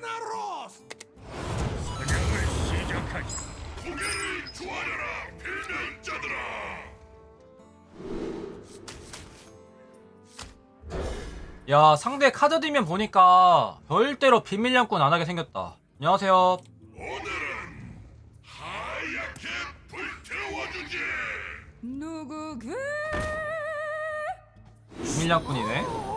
라그나로스! 사냥을 시작하지. 고개를 조아려라 필명자들아! 야 상대 카드 들면 보니까 별대로 비밀 양꾼 안 하게 생겼다. 안녕하세요. 오늘은 하얗게 불태워주지! 누구게? 비밀 양꾼이네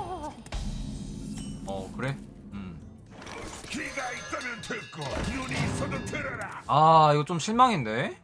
듣고 눈이 있어도 들어라. 아 이거 좀 실망인데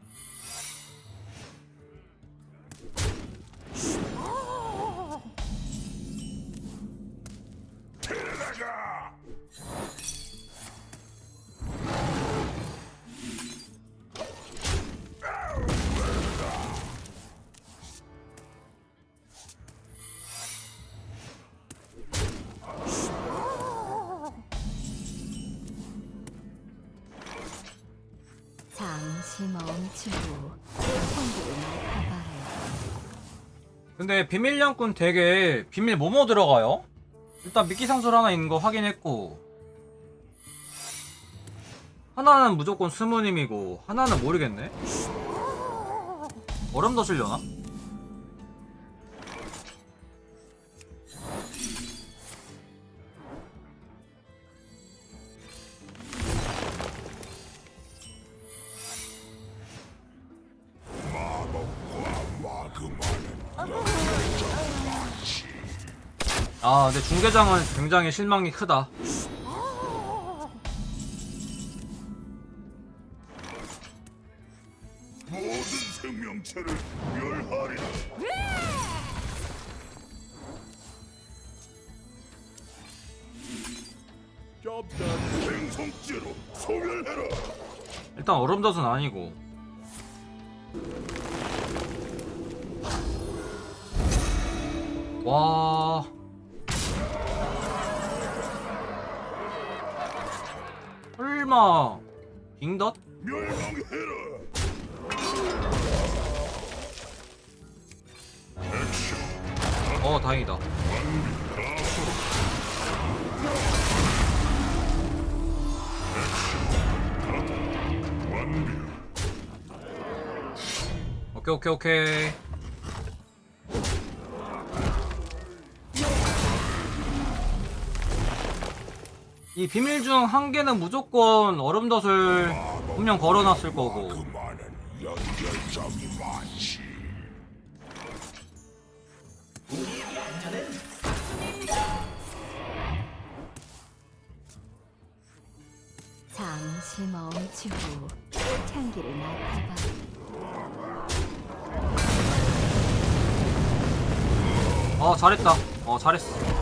근데 비밀 양꾼 덱에 비밀 뭐뭐 들어가요? 일단 미끼 상술 하나 있는 거 확인했고 하나는 무조건 스무님이고 하나는 모르겠네 얼음 더 실려나? 아 근데 중계장은 굉장히 실망이 크다. 모든 생명체를 멸하리라. 생성죄로 소멸해라. 일단 얼음 덫은 아니고. 와 설마. 빙덧? 멸망해라. 어 다행이다. 완비 오케이 오케이 오케이 이 비밀 중 한 개는 무조건 얼음덫을 분명 걸어놨을 거고. 잠시 멈추고 향기를 맡아봐요. 어 잘했다. 어 잘했어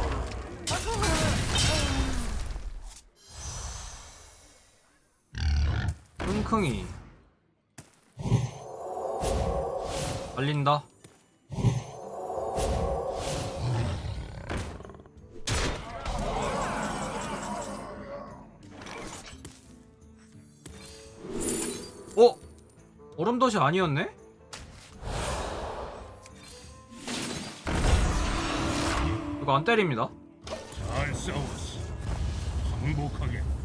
킁킁이 걸린다 어? 얼음덫이 아니었네? 이거 안 때립니다 잘 싸웠어. 항복하게.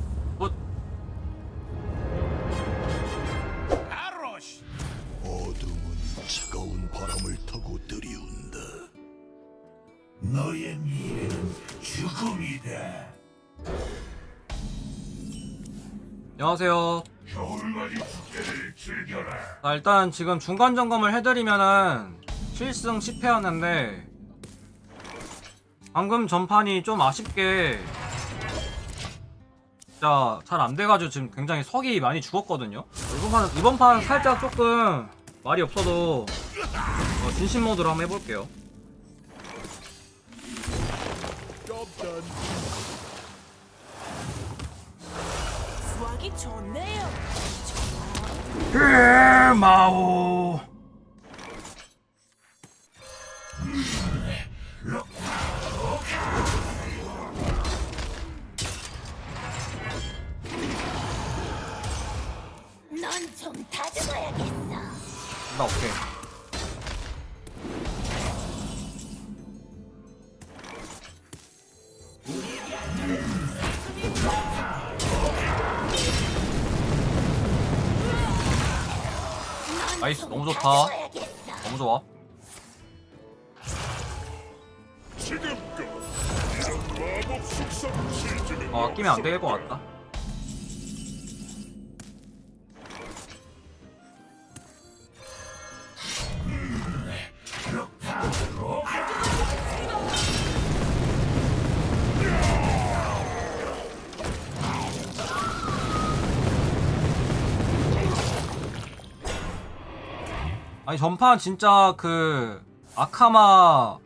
안녕하세요. 자, 일단 지금 중간 점검을 해드리면은 실승 10회였는데 방금 전판이 좀 아쉽게 진짜 잘 안 돼가지고 지금 굉장히 석이 많이 죽었거든요. 이번 판, 이번 판 살짝 조금 말이 없어도 어, 진심 모드로 한번 해볼게요 수학이 좋네요. 마오 넌 좀 다듬어야겠어. 나 오케이 나이스 너무 좋다. 너무 좋아 아 끼면 안 될 것 같다 아니 전판 진짜 그 아카마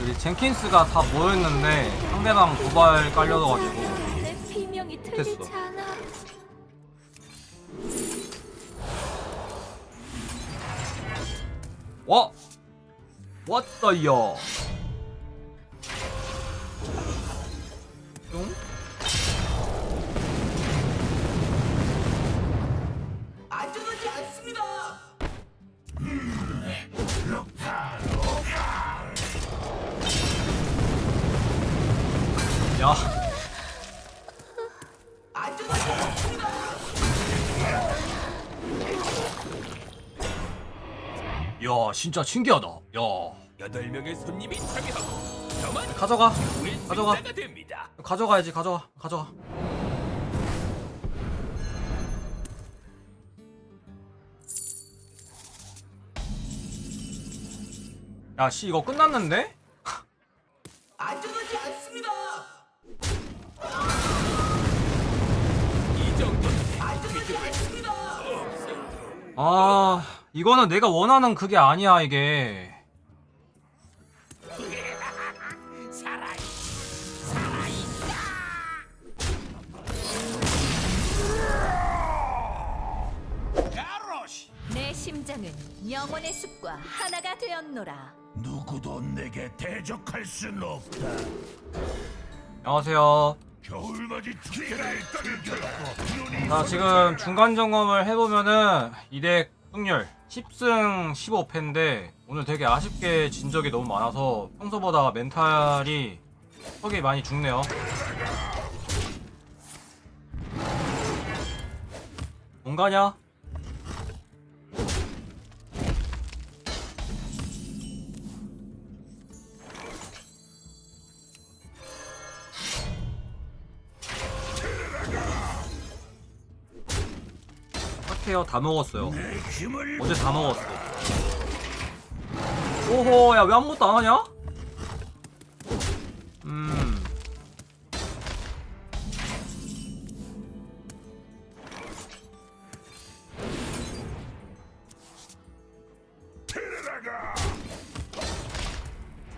그 젠킨스가 다 모였는데 상대방 도발 깔려가지고 됐어. 와! 왔다 야 야 진짜 신기하다 야 여덟 명의 손님이 참여하고 저만 가져가 가져가. 승자가 됩니다. 가져가야지 가져가 가져가 야 씨 이거 끝났는데? 안전하지 않습니다. 이 정도는 안전하지 않습니다. 아 이거는 내가 원하는 그게 아니야 이게 내 심장은 영혼의 숲과 하나가 되었노라. 누구도 내게 대적할 순 없다. 안녕하세요 겨울맞이 듣고 눈이 자 지금 중간 점검을 해보면은 2대 승률 10승 15패인데 오늘 되게 아쉽게 진 적이 너무 많아서 평소보다 멘탈이 턱이 많이 죽네요 뭔가냐? 핫해요 다 먹었어요 어제 다 먹었어. 오호, 야, 왜 아무것도 안 하냐? 음.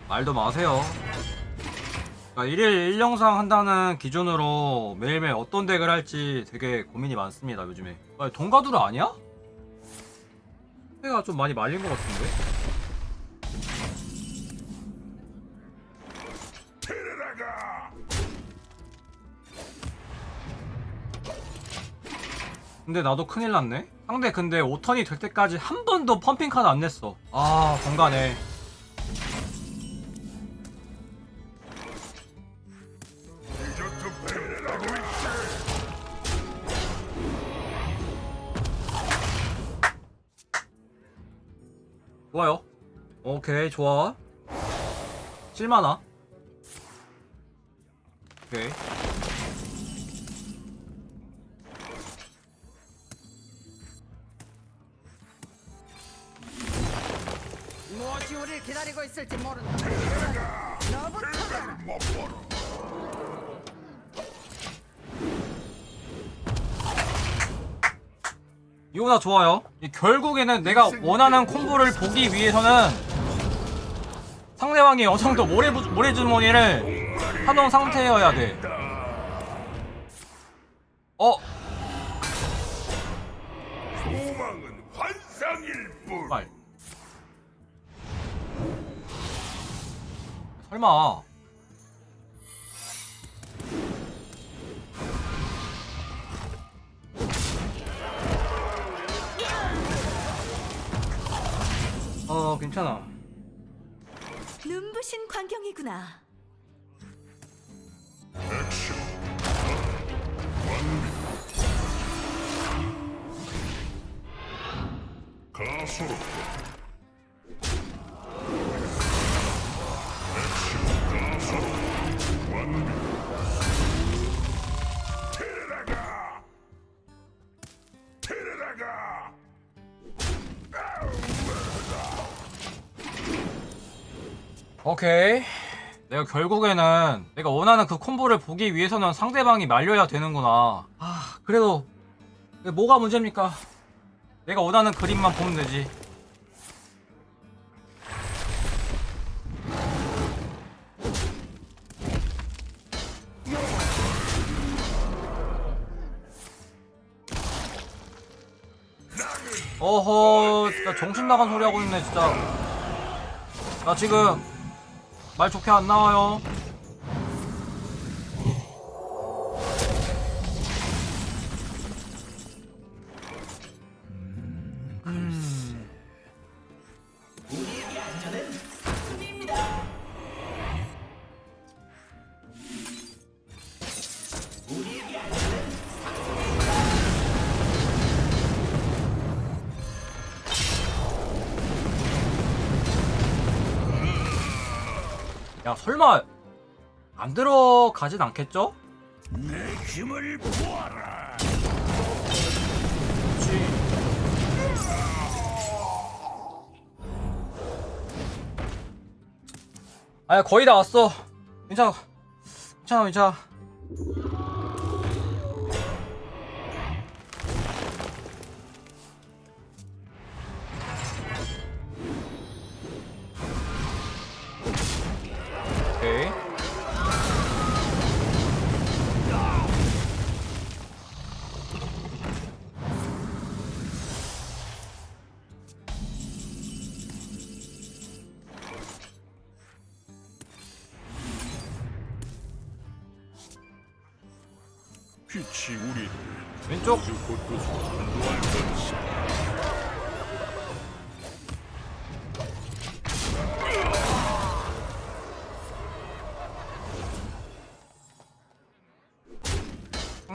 말도 마세요. 그러니까 1일 1영상 한다는 기준으로 매일매일 어떤 덱을 할지 되게 고민이 많습니다, 요즘에. 아, 동가두를 아니야? 회가 좀 많이 말린 것 같은데? 근데 나도 큰일 났네? 상대 근데 5턴이 될 때까지 한 번도 펌핑 카드 안 냈어. 아, 건가네. 좋아요. 오케이, 좋아. 7만화. 오케이. 무엇이 우리를 기다리고 있을지 모른다. 너부터 못벌 이거나 좋아요. 이 결국에는 내가 원하는 콤보를 보기 위해서는 상대방이 어느 정도 모래, 모래주머니를 사놓은 상태여야 돼. 어? 소망은 환상일 뿐. 말. 설마. 괜찮아. 눈부신 광경이구나. 액션. 다소롭다. 오케이. 내가 결국에는 내가 원하는 그 콤보를 보기 위해서는 상대방이 말려야 되는구나. 아, 그래도 뭐가 문제입니까? 내가 원하는 그림만 보면 되지. 어허, 진짜 정신 나간 소리 하고 있네, 진짜. 나 지금 말 좋게 안 나와요. 야, 설마 안 들어가진 않겠죠? 내 힘을 보아라. 아야 거의 다 왔어. 괜찮아. 괜찮아 괜찮아.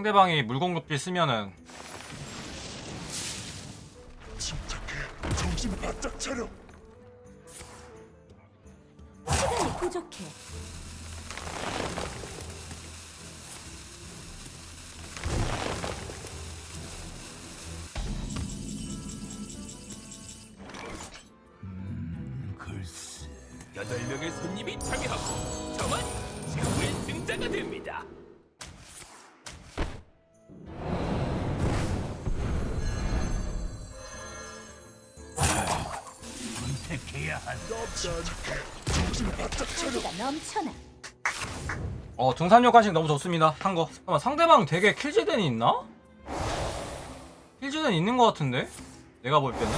상대방이 물공급기 쓰면은 침착해. 정신 바짝 차려. 시간이 부족해. 글쎄 여덟 명의 손님이 참여하고 저만 최후의 승자가 됩니다. 넘쳐나. 어 등산력 간식 너무 좋습니다. 한 거. 잠깐만 상대방 되게 킬지den이 있나? 킬지den 있는 것 같은데? 내가 볼 때는.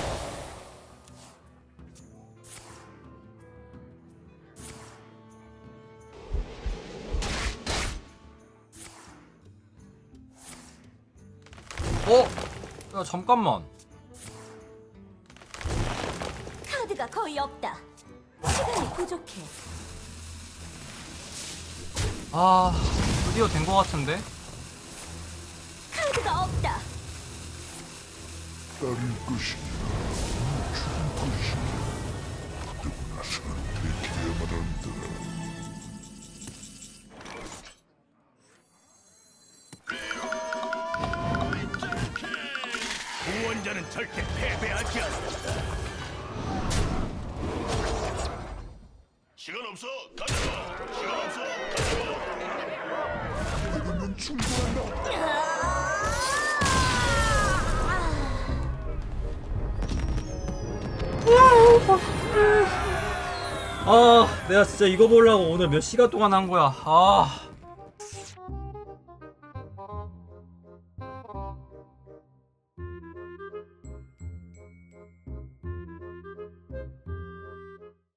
어? 야 잠깐만. 카드가 거의 없다. 시간이 부족해. 아 드디어 된 것 같은데? 카드가 없다. 딸일 것이냐 죽을 것이냐 나서는 들켜야만 한다 구원자는 절대 패배하지 않는다. 없어. 가자. 시간 없어. 이거는 충분한다 아 내가 진짜 이거 보려고 오늘 몇 시간 동안 한 거야 아